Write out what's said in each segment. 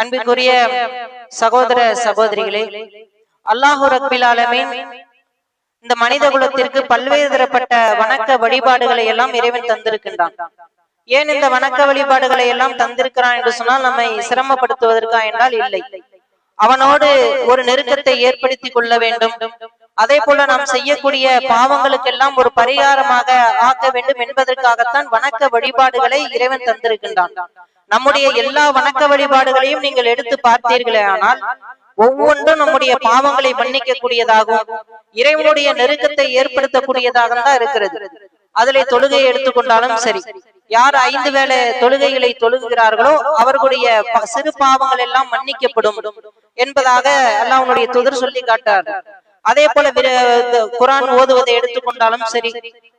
அன்பிற்குரிய சகோதர சகோதரிகளே அல்லாஹு இந்த மனித குலத்திற்கு பல்வேறு தரப்பட்ட வணக்க வழிபாடுகளை எல்லாம் இறைவன் தந்திருக்கின்றான். ஏன் இந்த வணக்க வழிபாடுகளை எல்லாம் தந்திருக்கிறான் என்று சொன்னால் நம்மை சிரமப்படுத்துவதற்கா என்றால் இல்லை. அவனோடு ஒரு நெருக்கத்தை ஏற்படுத்தி கொள்ள வேண்டும். அதே போல நாம் செய்யக்கூடிய பாவங்களுக்கெல்லாம் ஒரு பரிகாரமாக ஆக்க வேண்டும் என்பதற்காகத்தான் வணக்க வழிபாடுகளை இறைவன் தந்திருக்கின்றான். நம்முடைய எல்லா வணக்க வழிபாடுகளையும் நீங்கள் எடுத்து பார்த்தீர்களே ஆனால் ஒவ்வொன்றும் நம்முடைய பாவங்களை மன்னிக்க கூடியதாகவும் இறைவனுடைய நெருக்கத்தை ஏற்படுத்தக்கூடியதாக தான் இருக்கிறது. அதிலே தொழுகையை எடுத்துக்கொண்டாலும் சரி யார் ஐந்து வேளை தொழுகைகளை தொழுகிறார்களோ அவர்களுடைய ப- சிறு பாவங்கள் எல்லாம் மன்னிக்கப்படும் என்பதாக அல்லாஹ்வுடைய துதர் சொல்லி காட்டார். அதே போல குரான் ஓதுவதை எடுத்துக்கொண்டாலும் சரி.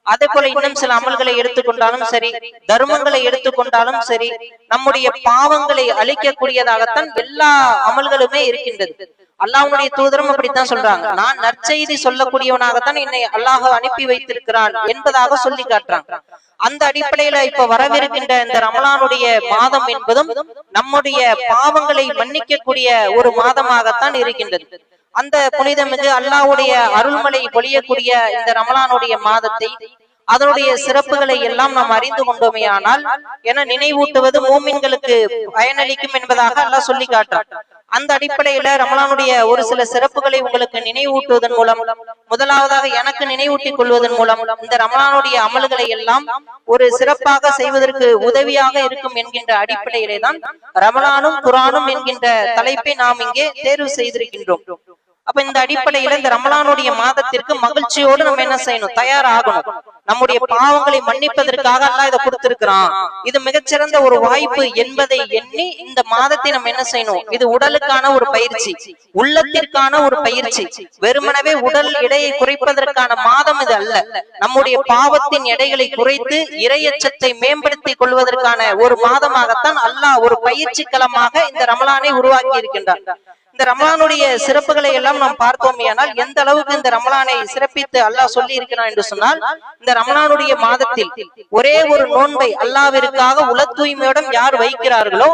அதே போல இன்னும் சில அமல்களை எடுத்துக்கொண்டாலும் சரி. தர்மங்களை எடுத்துக்கொண்டாலும் சரி. நம்முடைய பாவங்களை அழிக்கக்கூடியதாகத்தான் எல்லா அமல்களுமே இருக்கின்றது. அல்லாஹ்வுடைய தூதரும் அப்படித்தான் சொல்றாங்க. நான் நற்செய்தி சொல்லக்கூடியவனாகத்தான் என்னை அல்லாஹ் அனுப்பி வைத்திருக்கிறான் என்பதாக சொல்லி காட்டுறாங்க அந்த அடிப்படையில இப்ப வரவிருக்கின்ற இந்த ரமலானுடைய மாதம் என்பதும் நம்முடைய பாவங்களை மன்னிக்கக்கூடிய ஒரு மாதமாகத்தான் இருக்கின்றது. அந்த புனிதமிகு அல்லாவுடைய அருள்மலை பொழியக்கூடிய இந்த ரமலானுடைய மாதத்தை அதனுடைய சிறப்புகளை எல்லாம் நாம் அறிந்து கொண்டோமே ஆனால் என நினைவூட்டுவது மூமின்களுக்கு பயனளிக்கும் என்பதாக அல்லாஹ் சொல்லி காட்டார் அந்த அடிப்படையில ரமலானுடைய ஒரு சில சிறப்புகளை உங்களுக்கு நினைவூட்டுவதன் மூலம் முதலாவதாக எனக்கு நினைவூட்டிக் கொள்வதன் மூலம் இந்த ரமலானுடைய அமல்களை எல்லாம் ஒரு சிறப்பாக செய்வதற்கு உதவியாக இருக்கும் என்கின்ற அடிப்படையிலே தான் ரமலானும் குரானும் என்கின்ற தலைப்பை நாம் இங்கே தேர்வு செய்திருக்கின்றோம். அப்ப இந்த அடிப்படையில இந்த ரமலானுடைய மாதத்திற்கு மகிழ்ச்சியோடு நம்ம என்ன செய்யணும்? தயாராகணும். நம்முடைய பாவங்களை மன்னிப்பதற்காக அல்லாஹ் இதை கொடுத்திருக்கிறான். இது மிகச்சிறந்த ஒரு வாய்ப்பு என்பதை எண்ணி இந்த மாதத்தை நம்ம என்ன செய்யணும்? இது உடலுக்கான ஒரு பயிற்சி. உள்ளத்திற்கான ஒரு பயிற்சி. வெறுமனவே உடல் எடையை குறைப்பதற்கான மாதம் இது அல்ல. நம்முடைய பாவத்தின் எடைகளை குறைத்து இரையச்சத்தை மேம்படுத்திக் கொள்வதற்கான ஒரு மாதமாகத்தான் அல்லாஹ் ஒரு பயிற்சி களமாக இந்த ரமலானை உருவாக்கி இருக்கின்றார் இந்த ரமலானுடைய சிறப்புகளை எல்லாம் நாம் பார்த்தோமே ஆனால் எந்த அளவுக்கு இந்த ரமலானை சிறப்பித்து அல்லாஹ் சொல்லி இருக்கிறான் என்று சொன்னால் இந்த ரமலானுடைய மாதத்தில் ஒரே ஒரு நோன்பை அல்லாவிற்காக உல தூய்மையுடன் யார் வைக்கிறார்களோ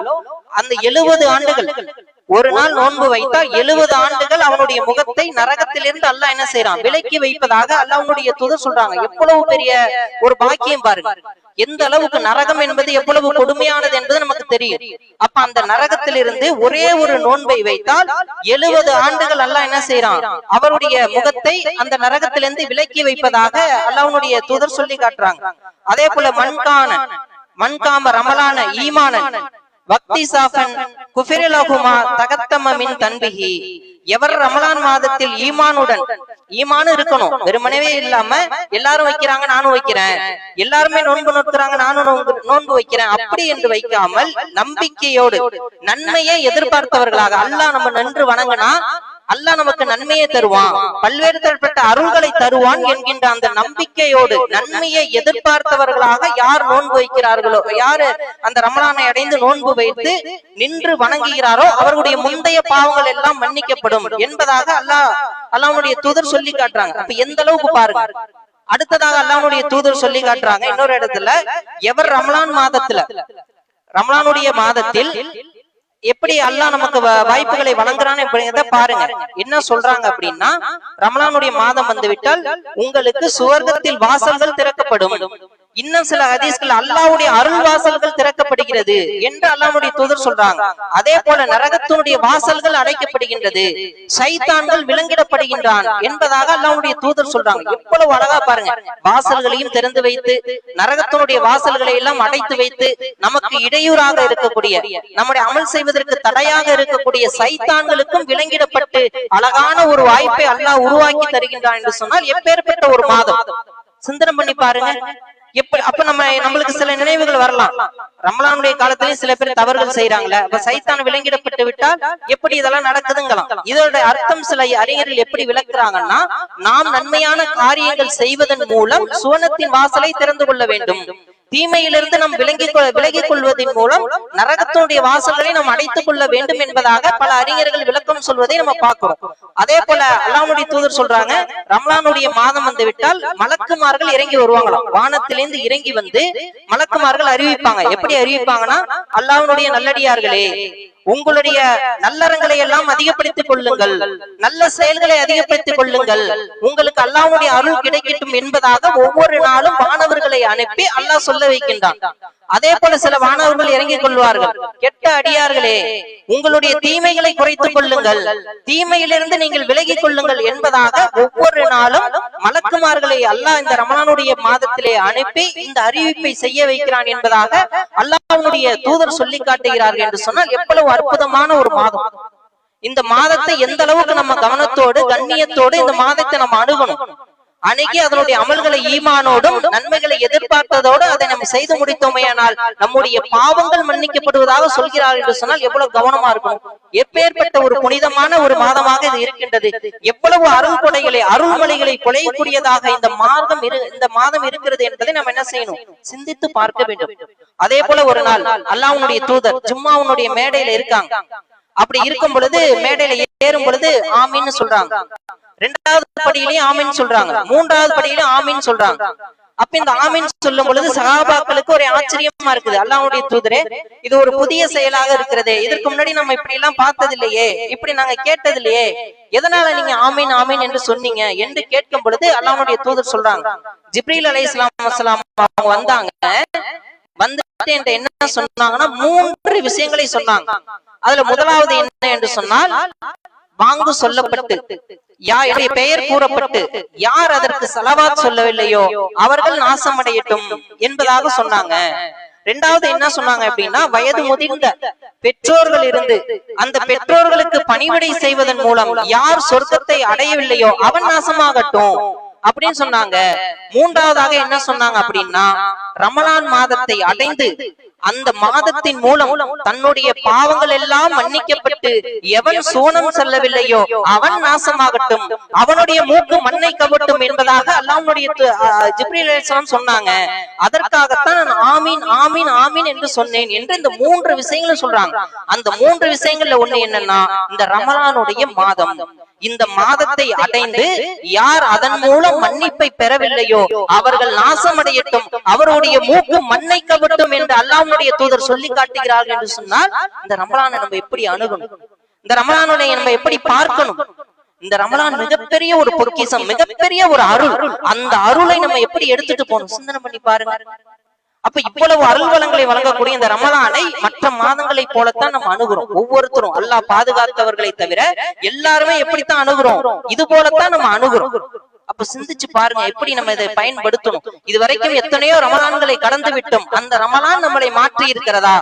அந்த எழுபது ஆண்டுகள் ஒரு நாள் நோன்பு வைத்தால் எழுபது ஆண்டுகள் அவனுடைய முகத்தை நரகத்திலிருந்து அல்லாஹ் என்ன செய்யறான் விலக்கி வைப்பதாக அல்லாஹ்வுடைய தூதர் சொல்றாங்க. எவ்வளவு பெரிய ஒரு பாக்கியம் பாருங்க எந்த அளவுக்கு நரகம் என்பது எவ்வளவு கொடுமையானது என்பது நமக்கு தெரியும். அப்ப அந்த நரகத்திலிருந்து ஒரே ஒரு நோன்பை வைத்தால் எழுபது ஆண்டுகள் அல்லாஹ் என்ன செய்யறான் அவருடைய முகத்தை அந்த நரகத்திலிருந்து விலக்கி வைப்பதாக அல்லாஹ்வுடைய தூதர் சொல்லி காட்டுறாங்க. அதே போல மண்கான மண்காம ரமலான ஈமானன். பக்தி சாஃபன் குஃபிரலகுமா தகத்தம மின் தன்பிகி எவர் ரமலான் மாதத்தில் ஈமானுடன் ஈமானும் இருக்கணும். வெறுமனவே இல்லாம எல்லாரும் வைக்கிறாங்க நானும் வைக்கிறேன். எல்லாருமே நோன்பு நோக்கிறாங்க நானும் நோன்பு- நோன்பு வைக்கிறேன். அப்படி என்று வைக்காமல் நம்பிக்கையோடு நன்மையை எதிர்பார்த்தவர்களாக அல்லாஹ் நம்ம நன்று வணங்கினா அல்லாஹ் நமக்கு நன்மையை தருவான். பல்வேறு தரப்பட்ட அருள்களை தருவான் என்கின்ற அந்த நம்பிக்கையோடு நன்மையை எதிர்பார்த்தவர்களாக யார் நோன்பு வைக்கிறார்களோ யாரு அந்த ரமலானை அடைந்து நோன்பு வைத்து நின்று வணங்குகிறாரோ அவர்களுடைய முந்தைய பாவங்கள் எல்லாம் மன்னிக்கப்படும் என்பதாக அல்லாஹ் அல்லாஹ்வுடைய தூதர் சொல்லி காட்டுறாங்க. அப்ப எந்த அளவுக்கு பாருங்க. அடுத்ததாக அல்லாஹ்வுடைய தூதர் சொல்லி காட்டுறாங்க. இன்னொரு இடத்துல எவர் ரமலான் மாதத்துல? ரமலானுடைய மாதத்தில் எப்படி அல்லாஹ் நமக்கு வாய்ப்புகளை வழங்குறான் அப்படிங்கிறத பாருங்க. என்ன சொல்றாங்க அப்படின்னா ரமலானுடைய மாதம் வந்து விட்டால் உங்களுக்கு சுவர்க்கத்தில் வாசல்கள் திறக்கப்படும். இன்னும் சில ஹதீஸ்கள் அல்லாவுடைய அருள் வாசல்கள் திறக்கப்படுகிறது என்று அல்லாவுடைய தூதர் சொல்றாங்க. அதே போல நரகத்தினுடைய வாசல்கள் அடைக்கப்படுகின்றது. சைத்தான்கள் விலங்கிடப்படுகின்றான் என்பதாக அல்லாவுடைய தூதர் சொல்றாங்க. எவ்வளவு அழகா பாருங்க. வாசல்களையும் திறந்து வைத்து நரகத்தினுடைய வாசல்களை எல்லாம் அடைத்து வைத்து நமக்கு இடையூறாக இருக்கக்கூடிய நம்முடைய அமல் செய்வதற்கு தடையாக இருக்கக்கூடிய சைத்தான்களுக்கும் விலங்கிடப்பட்டு அழகான ஒரு வாய்ப்பை அல்லாஹ் உருவாக்கி தருகின்றான் என்று சொன்னால் எப்பேற்பட்ட ஒரு மாதம். சிந்தனம் பண்ணி பாருங்க. எப்படி அப்ப நம்ம நம்மளுக்கு சில நினைவுகள் வரலாம். ரமலானுடைய காலத்திலயும் சில பேர் தவறுகள் செய்யறாங்களே அப்ப சைத்தான் விலங்கிடப்பட்டு விட்டால் எப்படி இதெல்லாம் நடக்குதுங்களாம் இதோட அர்த்தம் சில அறிஞர்கள் எப்படி விளக்குறாங்கன்னா நாம் நன்மையான காரியங்கள் செய்வதன் மூலம் சுவனத்தின் வாசலை திறந்து கொள்ள வேண்டும். தீமையிலிருந்து நாம் விலகி விலகிக் கொள்வதன் மூலம் நரகத்தினுடைய வாசல்களை நாம் அடைத்துக் கொள்ள வேண்டும் என்பதாக பல அறிஞர்கள் விளக்கம் சொல்வதை நம்ம பார்க்கிறோம். அதே போல அல்லாமுடைய தூதர் சொல்றாங்க ரம்லானுடைய மாதம் வந்து விட்டால் மலக்குமார்கள் இறங்கி வருவாங்களாம். வானத்திலிருந்து இறங்கி வந்து மலக்குமார்கள் அறிவிப்பாங்க. எப்படி அறிவிப்பாங்கன்னா அல்லாஹ்வுடைய நல்லடியார்களே உங்களுடைய நல்லறங்களை எல்லாம் அதிகப்படுத்திக் கொள்ளுங்கள். நல்ல செயல்களை அதிகப்படுத்திக் கொள்ளுங்கள். உங்களுக்கு அல்லாவுடைய அருள் கிடைக்கட்டும் என்பதாக ஒவ்வொரு நாளும் மாணவர்களை அனுப்பி அல்லாஹ் சொல்ல வைக்கின்றான். அதே போல சில மாணவர்கள் இறங்கிக் கொள்வார்கள். கெட்ட அடியார்களே உங்களுடைய தீமைகளை குறைத்துக் கொள்ளுங்கள். தீமையிலிருந்து நீங்கள் விலகிக் கொள்ளுங்கள் என்பதாக ஒவ்வொரு நாளும் மலக்குமார்களை அல்லாஹ் இந்த ரமணானுடைய மாதத்திலே அனுப்பி இந்த அறிவிப்பை செய்ய வைக்கிறான் என்பதாக அல்லாஹனுடைய தூதர் சொல்லி காட்டுகிறார்கள் என்று சொன்னால் எவ்வளவு அற்புதமான ஒரு மாதம். இந்த மாதத்தை எந்த அளவுக்கு நம்ம கவனத்தோடு கண்ணியத்தோடு இந்த மாதத்தை நம்ம அணுகணும். அன்னைக்கு அதனுடைய அமல்களை ஈமானோடும் நன்மைகளை எதிர்பார்த்ததோடு அதை நம்ம செய்து முடித்தோமையானால் நம்முடைய பாவங்கள் மன்னிக்கப்படுவதாக சொல்கிறார் என்று சொன்னால் எவ்வளவு கவனமா இருக்கும் எப்பேற்பட்ட ஒரு புனிதமான ஒரு மாதமாக இது இருக்கின்றது. எவ்வளவு அருள் கொடைகளை அருள்மொழிகளை கொலையக்கூடியதாக இந்த மாதம் இரு இந்த மாதம் இருக்கிறது என்பதை நம்ம என்ன செய்யணும்? சிந்தித்து பார்க்க வேண்டும். அதே போல ஒரு நாள் அல்லாஹ்வுடைய தூதர் ஜும்மாவுடைய மேடையில இருக்காங்க. அப்படி இருக்கும் பொழுது மேடையில ஏறும் பொழுது ஆமின்னு சொல்றாங்க. ரெண்டாவது படியிலையும் ஆமின்னு சொல்றாங்க. மூன்றாவது படியிலும் ஆமின்னு சொல்றாங்க. அப்ப இந்த ஆமீன் சொல்லும் பொழுது சகாபாக்களுக்கு ஒரு ஆச்சரியமா இருக்குது. அல்லாஹ்வுடைய தூதரே இது ஒரு புதிய செயலாக இருக்கிறதே. இதற்கு முன்னாடி நம்ம இப்படி எல்லாம் பார்த்தது இல்லையே இப்படி நாங்க கேட்டது இல்லையே எதனால நீங்க ஆமீன் ஆமீன் என்று சொன்னீங்க? என்று கேட்கும் பொழுது அல்லாஹ்வுடைய தூதர் சொல்றாங்க. ஜிப்ரீல் அலை இஸ்லாம் அவங்க வந்தாங்க. வந்துட்டு என்கிட்ட என்ன சொன்னாங்கன்னா மூன்று விஷயங்களை சொன்னாங்க. அதுல முதலாவது என்ன என்று சொன்னால் வாங்கு சொல்லப்பட்டு யாருடைய பெயர் கூறப்பட்டு யார் அதற்கு செலவாத் சொல்லவில்லையோ அவர்கள் நாசமடையட்டும் என்பதாக சொன்னாங்க. ரெண்டாவது என்ன சொன்னாங்க அப்படின்னா வயது முதிர்ந்த பெற்றோர்கள் இருந்து அந்த பெற்றோர்களுக்கு பணிவிடை செய்வதன் மூலம் யார் சொர்க்கத்தை அடையவில்லையோ அவன் நாசமாகட்டும். அப்படின்னு சொன்னாங்க. மூன்றாவதாக என்ன சொன்னாங்க அப்படின்னா ரமலான் மாதத்தை அடைந்து அந்த மாதத்தின் மூலம் தன்னுடைய பாவங்கள் எல்லாம் மன்னிக்கப்பட்டு எவன் சூனம் செல்லவில்லையோ அவன் நாசமாகட்டும் அவனுடைய மூக்கு மண்ணை கவட்டும் என்பதாக அல்லாவுடைய து- ஜிப்ரீல் சொன்னாங்க. அதற்காகத்தான் நான் ஆமீன் ஆமீன் ஆமீன் என்று சொன்னேன் என்று இந்த மூன்று விஷயங்களும் சொல்றாங்க. அந்த மூன்று விஷயங்கள்ல ஒண்ணு என்னன்னா இந்த ரமலானுடைய மாதம். இந்த மாதத்தை அடைந்து யார் அதன் மூலம் மன்னிப்பை பெறவில்லையோ அவர்கள் நாசமடையட்டும் அவருடைய மூக்கு மண்ணை கவட்டும் என்று அல்லாஹ்வுடைய தூதர் சொல்லி காட்டுகிறார்கள் என்று சொன்னால் இந்த ரமலானை நம்ம எப்படி அணுகணும்? இந்த ரமலானுடைய நம்ம எப்படி பார்க்கணும்? இந்த ரமலான் மிகப்பெரிய ஒரு பொக்கிஷம் மிகப்பெரிய ஒரு அருள். அந்த அருளை நம்ம எப்படி எடுத்துட்டு போகணும்? சிந்தனை பண்ணி பாருங்க. அப்ப இவ்வளவு அருள் வளங்களை வழங்கக்கூடிய இந்த ரமலானை மற்ற மாதங்களை போலத்தான் நம்ம அணுகுறோம். ஒவ்வொருத்தரும் அல்லாஹ் பாதுகாத்தவர்களை தவிர எல்லாருமே எப்படித்தான் அணுகுறோம்? இது போலத்தான் நம்ம அணுகுறோம். அப்ப சிந்திச்சு பாருங்க எப்படி நம்ம இதை பயன்படுத்தணும்? இது வரைக்கும் எத்தனையோ ரமலான்களை கடந்து விட்டோம். அந்த ரமலான் நம்மளை மாற்றி இருக்கிறதா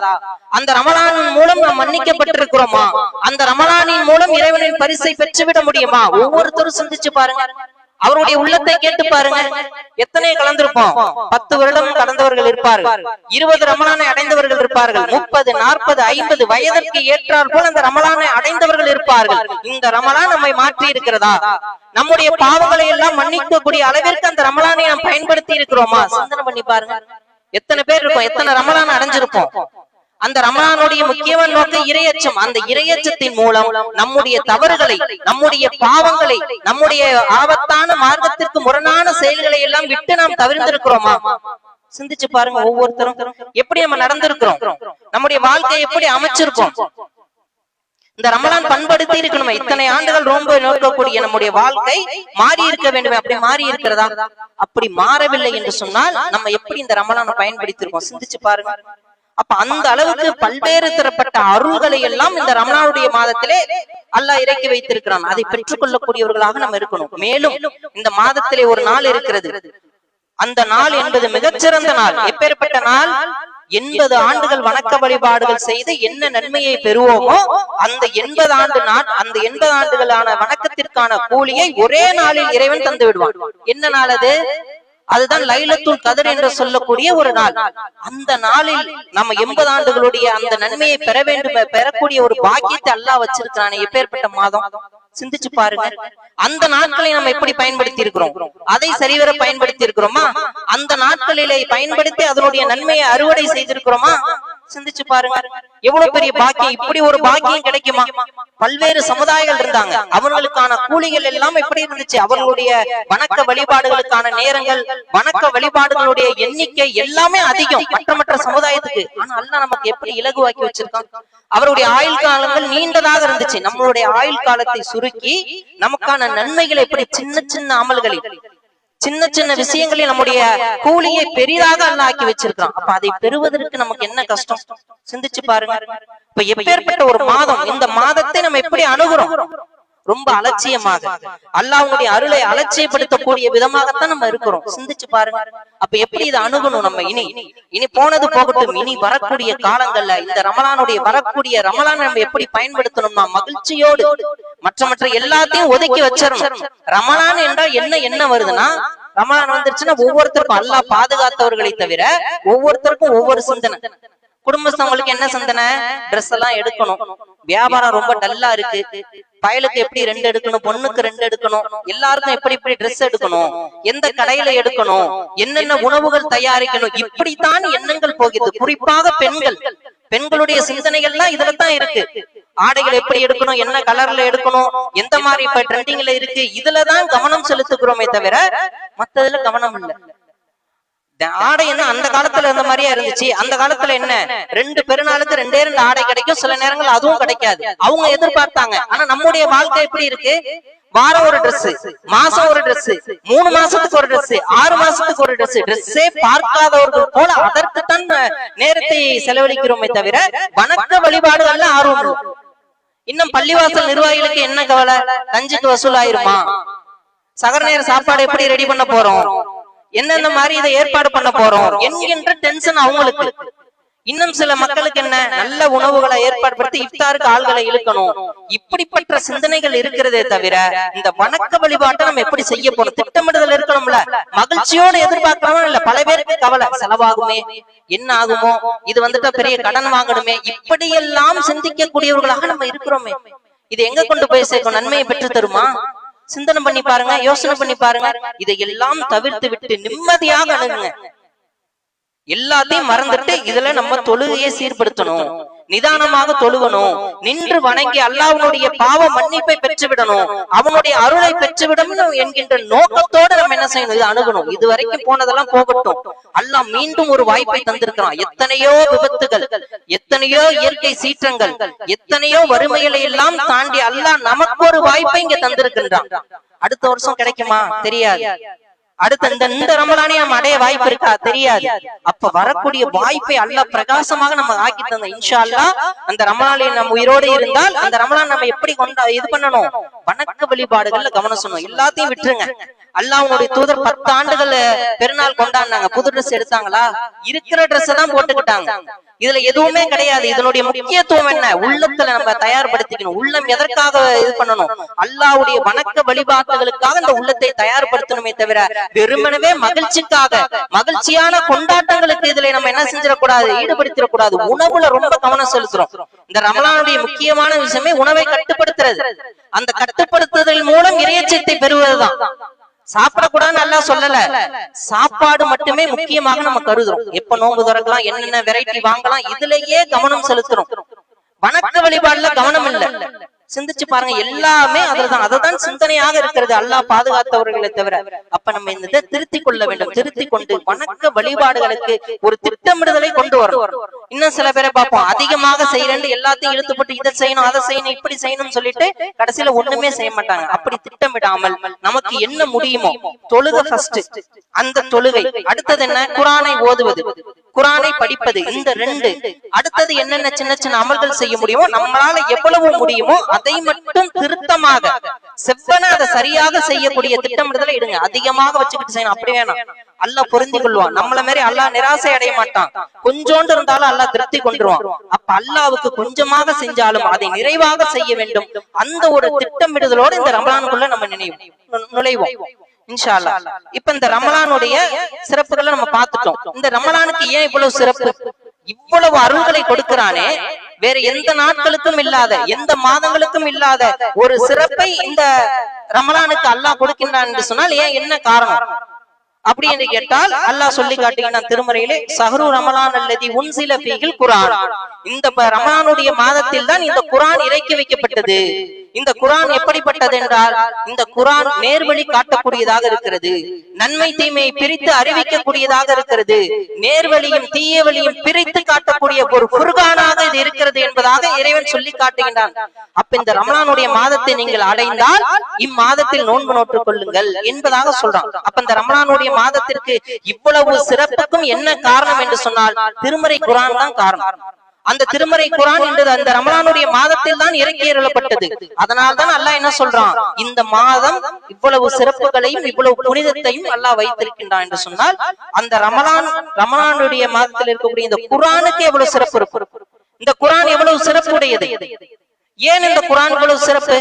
அந்த ரமலான் மூலம் நாம் மன்னிக்கப்பட்டிருக்கிறோமா? அந்த ரமலானின் மூலம் இறைவனின் பரிசை பெற்றுவிட முடியுமா? ஒவ்வொருத்தரும் சிந்திச்சு பாருங்க. அவருடைய உள்ளத்தை கேட்டு பாருங்க எத்தனை கலந்திருப்போம்? பத்து வருடம் கடந்தவர்கள் இருப்பார்கள். இருபது ரமலானை அடைந்தவர்கள் இருப்பார்கள். முப்பது நாற்பது ஐம்பது வயதிற்கு ஏற்றால் போல் அந்த ரமலானை அடைந்தவர்கள் இருப்பார்கள். இந்த ரமலான் நம்மை மாற்றி இருக்கிறதா? நம்முடைய பாவங்களை எல்லாம் மன்னிக்கக்கூடிய அளவிற்கு அந்த ரமலானை நாம் பயன்படுத்தி இருக்கிறோமா? சிந்தனை பண்ணி பாருங்க. எத்தனை பேர் இருக்கும்? எத்தனை ரமலான் அடைஞ்சிருப்போம்? அந்த ரமலானுடைய முக்கியமான நோக்கம் இரையச்சம். அந்த இரையச்சத்தின் மூலம் நம்முடைய தவறுகளை நம்முடைய பாவங்களை நம்முடைய ஆபத்தான மார்க்கத்திற்கு முரணான செயல்களை எல்லாம் விட்டு நாம் தவிர்த்திருக்கிறோமா சிந்திச்சு பாருங்க ஒவ்வொருத்தரும். எப்படி நம்ம நடந்திருக்கிறோம்? நம்முடைய வாழ்க்கையை எப்படி அமைச்சிருக்கோம் இந்த ரமலான் பண்படுத்தி இருக்கணுமே. இத்தனை ஆண்டுகள் ரொம்ப நோக்கக்கூடிய நம்முடைய வாழ்க்கை மாறி இருக்க வேண்டுமே. அப்படி மாறி இருக்கிறதா? அப்படி மாறவில்லை என்று சொன்னால் நம்ம எப்படி இந்த ரமலான பயன்படுத்தி இருக்கோம் சிந்திச்சு பாருங்க. அப்ப அந்த அளவுக்கு பல்வேறு தரப்பட்ட அருள்களை எல்லாம் இந்த ரமலானுடைய மாதத்திலே அல்லாஹ் இறக்கி வைத்திருக்கிறான். அதை பெற்றுக் கொள்ளக்கூடியவர்களாக நம்ம இருக்கணும். மேலும் இந்த மாதத்திலே ஒரு நாள் இருக்கிறது. அந்த நாள் என்பது மிகச்சிறந்த நாள். எப்பேற்பட்ட நாள்? எண்பது ஆண்டுகள் வணக்க வழிபாடுகள் செய்து என்ன நன்மையை பெறுவோமோ அந்த எண்பது ஆண்டு நாள் அந்த எண்பது ஆண்டுகளான வணக்கத்திற்கான கூலியை ஒரே நாளில் இறைவன் தந்து விடுவான் என்ன நாள் அது? அதுதான் லைலத்துல் கதர் என்று சொல்லக்கூடிய ஒரு நாள். அந்த நாளில் நம்ம எண்பது ஆண்டுகளுடைய அந்த நன்மையை பெற வேண்டும் பெறக்கூடிய ஒரு பாக்கியத்தை அல்லாஹ் வச்சிருக்கிறானே எப்பேற்பட்ட மாதம்? சிந்திச்சு பாருங்க. அந்த நாட்களை நம்ம எப்படி பயன்படுத்தி இருக்கிறோம் அதை சரிவர பயன்படுத்தி இருக்கிறோமா அந்த நாட்களிலே பயன்படுத்தி அதனுடைய நன்மையை அறுவடை செய்திருக்கிறோமா? சிந்திச்சு பாருங்க. எவ்வளவு பெரிய பாக்கியம்? இப்படி ஒரு பாக்கியம் கிடைக்குமா? பல்வேறு சமுதாயங்கள் இருந்தாங்க. அவர்களுக்கான கூலிகள் எல்லாம் எப்படி இருந்துச்சு? அவர்களுடைய வணக்க வழிபாடுகளுக்கான நேரங்கள் வணக்க வழிபாடுகளுடைய எண்ணிக்கை எல்லாமே அதிகம் மற்ற மற்ற சமுதாயத்துக்கு. ஆனா அல்லாஹ் நமக்கு எப்படி இலகுவாக்கி வச்சிருக்கான்? அவருடைய ஆயுள் காலங்கள் நீண்டதாக இருந்துச்சு. நம்மளுடைய ஆயுள் காலத்தை சுருக்கி நமக்கான நன்மைகளை எப்படி சின்ன சின்ன அமல்களில் சின்ன சின்ன விஷயங்களில் நம்முடைய கூலியை பெரிதாக அல்லாஹ் ஆக்கி வச்சிருக்கான். அப்ப அதை பெறுவதற்கு நமக்கு என்ன கஷ்டம்? சிந்திச்சு பாருங்க. இப்ப எப்பேற்பட்ட ஒரு மாதம் இந்த மாதத்தை நம்ம எப்படி அணுகுறோம்? ரொம்ப அலட்சியமாக. அல்லாஹ்வுடைய அருளை அலட்சியப்படுத்தக்கூடிய விதமாகத்தான் நம்ம இருக்கிறோம். சிந்திச்சு பாருங்க. அப்ப எப்படி இதை அணுகணும் நம்ம? இனி இனி போனது போகட்டும். இனி வரக்கூடிய காலங்கள்ல இந்த ரமலானுடைய வரக்கூடிய ரமலான் நம்ம எப்படி பயன்படுத்தணும்னா மகிழ்ச்சியோடு மற்ற மற்ற எல்லாத்தையும் ஒதுக்கி வச்சிடணும். ரமலான் என்றால் என்ன என்ன வருதுன்னா ரமலான் வந்துருச்சுன்னா ஒவ்வொருத்தருக்கும் அல்லாஹ் பாதுகாத்தவர்களை தவிர ஒவ்வொருத்தருக்கும் ஒவ்வொரு சிந்தனை. குடும்பஸ்தவங்களுக்கு என்ன சிந்தனை? Dress எல்லாம் எடுக்கணும். வியாபாரம் ரொம்ப டல்லா இருக்கு. பயலுக்கு எப்படி ரெண்டு எடுக்கணும் பொண்ணுக்கு ரெண்டு எடுக்கணும் எல்லாருக்கும் எப்படி எப்படி ட்ரெஸ் எடுக்கணும் எந்த கடையில எடுக்கணும் என்னென்ன உணவுகள் தயாரிக்கணும் இப்படித்தான் எண்ணங்கள் போகிறது குறிப்பாக பெண்கள். பெண்களுடைய சிந்தனைகள்லாம் இதுல தான் இருக்கு. ஆடைகள் எப்படி எடுக்கணும் என்ன கலர்ல எடுக்கணும் எந்த மாதிரி இப்ப ட்ரெண்டிங்ல இருக்கு இதுலதான் கவனம் செலுத்துகிறோமே தவிர மத்ததுல கவனம் இல்லை. ஆடை என்ன அந்த காலத்துல இருந்த மாதிரியா இருந்துச்சு? அந்த காலத்துல என்ன? ரெண்டு பெருநாளுக்கு ரெண்டே ரெண்டு ஆடை கிடைக்கும். சில நேரங்கள் அதுவும் கிடைக்காது. அவங்க எதிர்பார்த்தாங்க. ஆனா நம்முடைய வாழ்க்கை எப்படி இருக்கு? வாரம் ஒரு ட்ரெஸ் மாசம் ஒரு ட்ரெஸ் மூணு மாசத்துக்கு ஒரு ட்ரெஸ் ஆறு மாசத்துக்கு ஒரு ட்ரெஸ் ட்ரெஸ்ஸே பார்க்காதவர்கள் போல அதற்கு தன் நேரத்தை செலவழிக்கிறோமே தவிர வணக்க வழிபாடுகள்ல ஆர்வம் இன்னும் பள்ளிவாசல் நிர்வாகிகளுக்கு என்ன கவலை? கஞ்சிக்கு வசூலாயிருமா? சகர நேர சாப்பாடு எப்படி ரெடி பண்ண போறோம்? என்னென்ன மாதிரி இதை ஏற்பாடு பண்ண போறோம்? என்கின்ற டென்ஷன் அவங்களுக்கு. இன்னும் சில மக்களுக்கு என்ன? நல்ல உணவுகளை ஏற்பாடுபடுத்தி இஃப்தாருக்கு ஆள்களை இழுக்கணும். இப்படிப்பட்ட சிந்தனைகள் இருக்கிறதே தவிர இந்த வணக்க வழிபாட்டை நம்ம எப்படி செய்ய போறோம்? திட்டமிடுதல் இருக்கணும்ல. மகிழ்ச்சியோடு எதிர்பார்க்கிறோம் இல்ல பல பேருக்கு கவலை. செலவாகுமே. என்ன ஆகுமோ? இது வந்துட்டு பெரிய கடன் வாங்கணுமே. இப்படியெல்லாம் சிந்திக்கக்கூடியவர்களாக நம்ம இருக்கிறோமே. இது எங்க கொண்டு போய் சேர்க்கும் நன்மையை பெற்று தருமா? சிந்தனை பண்ணி பாருங்க யோசனை பண்ணி பாருங்க. இதையெல்லாம் தவிர்த்து விட்டு நிம்மதியாக அணுகுங்க. எல்லாத்தையும் மறந்துட்டு இதுல நம்ம தொழுகையை சீர்படுத்தணும். நிதானமாக தொழுகணும். நின்று வணங்கி அல்லாஹ்வுடைய பாவ மன்னிப்பை பெற்றுவிடணும். அவனுடைய அருளை பெற்றுவிடணும். என்கின்ற நோக்கத்தோட நம்ம என்ன செய்யணும்? இது அணுகணும். இது வரைக்கும் போனதெல்லாம் போகட்டும். அல்லாஹ் மீண்டும் ஒரு வாய்ப்பை தந்திருக்கிறான். எத்தனையோ விபத்துகள் எத்தனையோ இயற்கை சீற்றங்கள் எத்தனையோ வறுமைகளை எல்லாம் தாண்டி அல்லாஹ் நமக்கு ஒரு வாய்ப்பை இங்க தந்திருக்கின்றான். அடுத்த வருஷம் கிடைக்குமா? தெரியாது. அடுத்த இந்த இந்த ரமலானே நம்ம அடைய வாய்ப்பு இருக்கா? தெரியாது. அப்ப வரக்கூடிய வாய்ப்பை அல்ல பிரகாசமாக நம்ம ஆக்கி தந்த இன்ஷா அந்த ரமலானில் நம்ம உயிரோடு இருந்தால் அந்த ரமலான் நம்ம எப்படி கொண்டா இது பண்ணணும்? வணக்க வழிபாடுகள்ல கவனம் சொல்லணும். எல்லாத்தையும் விட்டுருங்க. அல்லாஹ் உங்களுடைய தூதர் பத்து ஆண்டுகள் பெருநாள் கொண்டாடினாங்க. புது ட்ரெஸ் எடுத்தாங்களா? இருக்கிற ட்ரெஸ் தான் போட்டுக்கிட்டாங்க. இதுல எதுவுமே கிடையாது. இதனுடைய முக்கியத்துவம் என்ன? உள்ளத்துல நம்ம தயார்படுத்திக்கணும். உள்ளம் எதற்காக இது பண்ணணும்? அல்லாஹ்வுடைய வணக்க வழிபாட்டுகளுக்காக இந்த உள்ளத்தை தயார்படுத்தணுமே தவிர வெறுமனவே மகிழ்ச்சிக்காக மகிழ்ச்சியான கொண்டாட்டங்களுக்கு இதுல நம்ம என்ன செஞ்சிடக்கூடாது? ஈடுபடுத்திடக்கூடாது. உணவுல ரொம்ப கவனம் செலுத்துறோம். இந்த ரமலானுடைய முக்கியமான விஷயமே உணவை கட்டுப்படுத்துறது. அந்த கட்டுப்படுத்துதல் மூலம் இறையச்சத்தை பெறுவதுதான். சாப்பிடக்கூடாதுன்னு நல்லா சொல்லல. சாப்பாடு மட்டுமே முக்கியமாக நம்ம கருதுறோம். எப்ப நோன்பு திறக்கலாம் என்னென்ன வெரைட்டி வாங்கலாம் இதுலயே கவனம் செலுத்துறோம். வணக்க வழிபாடுல கவனம் இல்ல. சிந்திச்சு பாருங்க எல்லாமே அதுலதான் அதுதான் சிந்தனையாக இருக்கிறது. அல்லாஹ் பாதுகாத்தவர்களை தவிர. அப்ப நம்ம இந்த இதை திருத்திக் கொள்ள வேண்டும். திருத்தி கொண்டு வணக்க வழிபாடுகளுக்கு ஒரு திட்டமிடுதலை கொண்டு வரணும். இன்னும் சில பேரை பார்ப்போம். அதிகமாக செய்யறேன்னு எல்லாத்தையும் இழுத்துப்பட்டு இதை செய்யணும் அதை செய்யணும் இப்படி செய்யணும்னு சொல்லிட்டு கடைசியில ஒண்ணுமே செய்ய மாட்டாங்க. அப்படி திட்டமிடாமல் நமக்கு என்ன முடியுமோ தொழுக ஃபர்ஸ்ட் அந்த தொழுகை. அடுத்தது என்ன? குரானை ஓதுவது. குரானை படிப்பது. இந்த ரெண்டு. அடுத்தது என்னென்ன சின்ன சின்ன அமல்கள் செய்ய முடியுமோ நம்மளால எவ்வளவு முடியுமோ அதை மட்டும் திருத்தமாக செவ்வன அதை சரியாக செய்யக்கூடிய திட்டமிடுதலை இடுங்க அதிகமாக வச்சுக்கிட்டு செய்யணும். அப்படி வேணாம். அல்லாஹ் பொருந்தி கொள்வான். நம்மள மாதிரி அல்லாஹ் நிராசை அடைய மாட்டான். கொஞ்சோண்டு இருந்தாலும் அல்லாஹ் திருப்தி கொண்டுருவான். அப்ப அல்லாவுக்கு கொஞ்சமாக செஞ்சாலும் அதை நிறைவாக செய்ய வேண்டும். அந்த ஒரு திட்டமிடுதலோட இந்த ரமலானுக்குள்ள நம்ம நினைவு நுழைவோம். இன்ஷா அல்லாஹ் இப்ப இந்த ரமலானுடைய சிறப்புகளை நம்ம பார்த்துட்டோம். இந்த ரமலானுக்கு ஏன் இவ்வளவு சிறப்பு? இவ்வளவு அருள்களை கொடுக்கிறானே வேற எந்த நாட்களுக்கும் இல்லாத எந்த மாதங்களுக்கும் இல்லாத ஒரு சிறப்பை இந்த ரமலானுக்கு அல்லாஹ் கொடுக்கின்றான் என்று சொன்னால் ஏன் என்ன காரணம்? அப்படி என்று கேட்டால் அல்லாஹ் சொல்லி காட்டுகிறான் திருமறையிலே சஹரு ரமலான் அல்லதி உன்சில ஃபீஹில் குர்ஆன் இந்த ப- ரமலானுடைய மாதத்தில் தான் இந்த குர்ஆன் இறக்கி வைக்கப்பட்டது. இந்த குரான் எப்படிப்பட்டது என்றால் இந்த குரான் நேர்வழி காட்டக்கூடியதாக இருக்கிறது. நன்மை தீமையை பிரித்து அறிவிக்கக்கூடியதாக இருக்கிறது. நேர்வழியும் தீய வழியும் பிரித்து காட்டக்கூடிய ஒரு குர்கானாக இது இருக்கிறது என்பதாக இறைவன் சொல்லி காட்டுகின்றான். அப்ப இந்த ரமலானுடைய மாதத்தை நீங்கள் அடைந்தால் இம்மாதத்தில் நோன்பு நோற்றுக் கொள்ளுங்கள் என்பதாக சொல்றான். அப்ப இந்த ரமலானுடைய மாதத்திற்கு இவ்வளவு சிறப்புக்கும் என்ன காரணம் என்று சொன்னால் திருமறை குரான் தான் காரணம். அந்த திருமறை குரான் என்றது அந்த ரமலானுடைய மாதத்தில் தான் இறக்கி அருளப்பட்டது அதனால் தான் அல்லாஹ் என்ன சொல்றான்? இந்த மாதம் இவ்வளவு சிறப்புகளையும் இவ்வளவு புனிதத்தையும் அல்லாஹ் வைத்திருக்கின்றான் என்று சொன்னால் அந்த ரமலான் ரமலானுடைய மாதத்தில் இருக்கக்கூடிய இந்த குரானுக்கு எவ்வளவு சிறப்பு? இருக்கும் இந்த குரான் எவ்வளவு சிறப்பு உடையது? ஏன் இந்த குரான் இவ்வளவு சிறப்பு?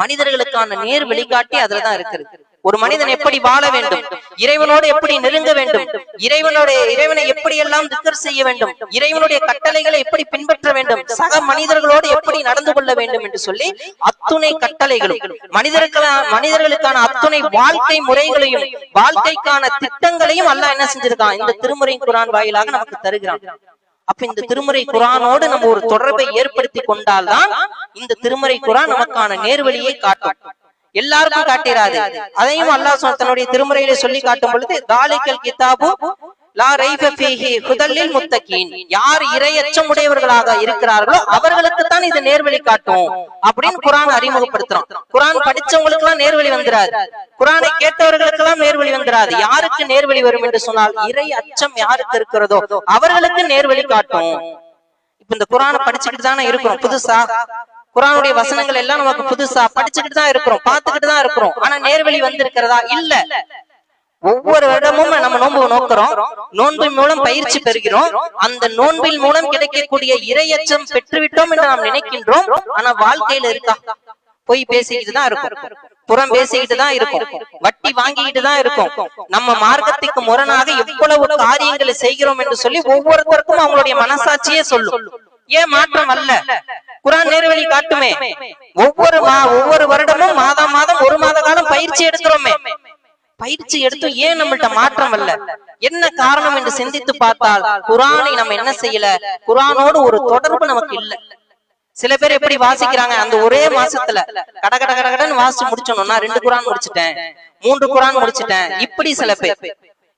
மனிதர்களுக்கான நேர் வழிகாட்டி அதுலதான் இருக்கிறது. ஒரு மனிதன் எப்படி வாழ வேண்டும்? இறைவனோடு எப்படி நெருங்க வேண்டும்? இறைவனுடைய இறைவனை எப்படி எல்லாம் திக்கர் செய்ய வேண்டும்? இறைவனுடைய கட்டளைகளை எப்படி பின்பற்ற வேண்டும்? சக மனிதர்களோடு எப்படி நடந்து கொள்ள வேண்டும் என்று சொல்லி அத்துணை கட்டளைகளும் மனிதர்களான மனிதர்களுக்கான அத்துணை வாழ்க்கை முறைகளையும் வாழ்க்கைக்கான திட்டங்களையும் அல்ல என்ன செஞ்சிருக்கான்? இந்த திருமுறை குரான் வாயிலாக நமக்கு தருகிறான். அப்ப இந்த திருமுறை குரானோடு நம்ம ஒரு தொடர்பை ஏற்படுத்தி கொண்டால்தான் இந்த திருமுறை குரான் நமக்கான நேர்வழியை காட்டும். எல்லாருக்கும் காட்டிராது. அதையும் அல்லாஹ் தன்னுடைய திருமுறையிலே சொல்லி காட்டும் பொழுது தாலிக்கல் கிதாபு யார் இரையச்சம் உடையவர்களாக இருக்கிறார்களோ அவர்களுக்கு தான் இது நேர்வழி காட்டும் அப்படின்னு குரான் அறிமுகப்படுத்துறோம் குரான் படிச்சவங்களுக்கு எல்லாம் நேர்வழி வந்துராது குரானை கேட்டவர்களுக்கு எல்லாம் நேர்வழி வந்துராது யாருக்கு நேர்வழி வரும் என்று சொன்னால் இறை அச்சம் யாருக்கு இருக்கிறதோ அவர்களுக்கு நேர்வழி காட்டும். இப்ப இந்த குரானை படிச்சுக்கிட்டு தானே இருக்கிறோம். புதுசா குரானுடைய வசனங்கள் எல்லாம் நமக்கு புதுசா படிச்சுக்கிட்டு தான் இருக்கிறோம் பார்த்துக்கிட்டு தான் இருக்கிறோம். ஆனா நேர்வழி வந்திருக்கிறதா? இல்ல. ஒவ்வொரு வருடமும் நம்ம நோன்பு நோக்கிறோம். நோன்பின் மூலம் பயிற்சி பெறுகிறோம். அந்த நோன்பின் மூலம் கிடைக்கக்கூடிய இரையச்சம் பெற்றுவிட்டோம் என்று நாம் நினைக்கின்றோம். ஆனா வாழ்க்கையில இருக்கா? போய் பேசிக்கிட்டு தான் இருக்கும். புறம் பேசிக்கிட்டு தான் இருக்கும். வட்டி வாங்கிக்கிட்டு தான் இருக்கும். நம்ம மார்க்கத்துக்கு முரணாக எவ்வளவு காரியங்களை செய்கிறோம் என்று சொல்லி ஒவ்வொருத்தருக்கும் அவங்களுடைய மனசாட்சியே சொல்லும். ஏன் மாற்றம் அல்ல குரான் நேர்வழி காட்டுமே. ஒவ்வொரு ஒவ்வொரு வருடமும் மாதம் மாதம் ஒரு மாத காலம் பயிற்சி எடுக்கிறோமே. பயிற்சி எடுத்து ஏன் நம்மள்ட்ட மாற்றம் அல்ல என்ன காரணம் என்று சிந்தித்து பார்த்தால் குரானை நம்ம என்ன செய்யல? குரானோடு ஒரு தொடர்பு நமக்கு இல்ல. சில பேர் எப்படி வாசிக்கிறாங்க? அந்த ஒரே மாசத்துல கட கட கடகடன்னு வாசிச்சு முடிச்சோம்னா ரெண்டு குரான் முடிச்சிட்டேன் மூன்று குரான் முடிச்சிட்டேன் இப்படி சில பேர்.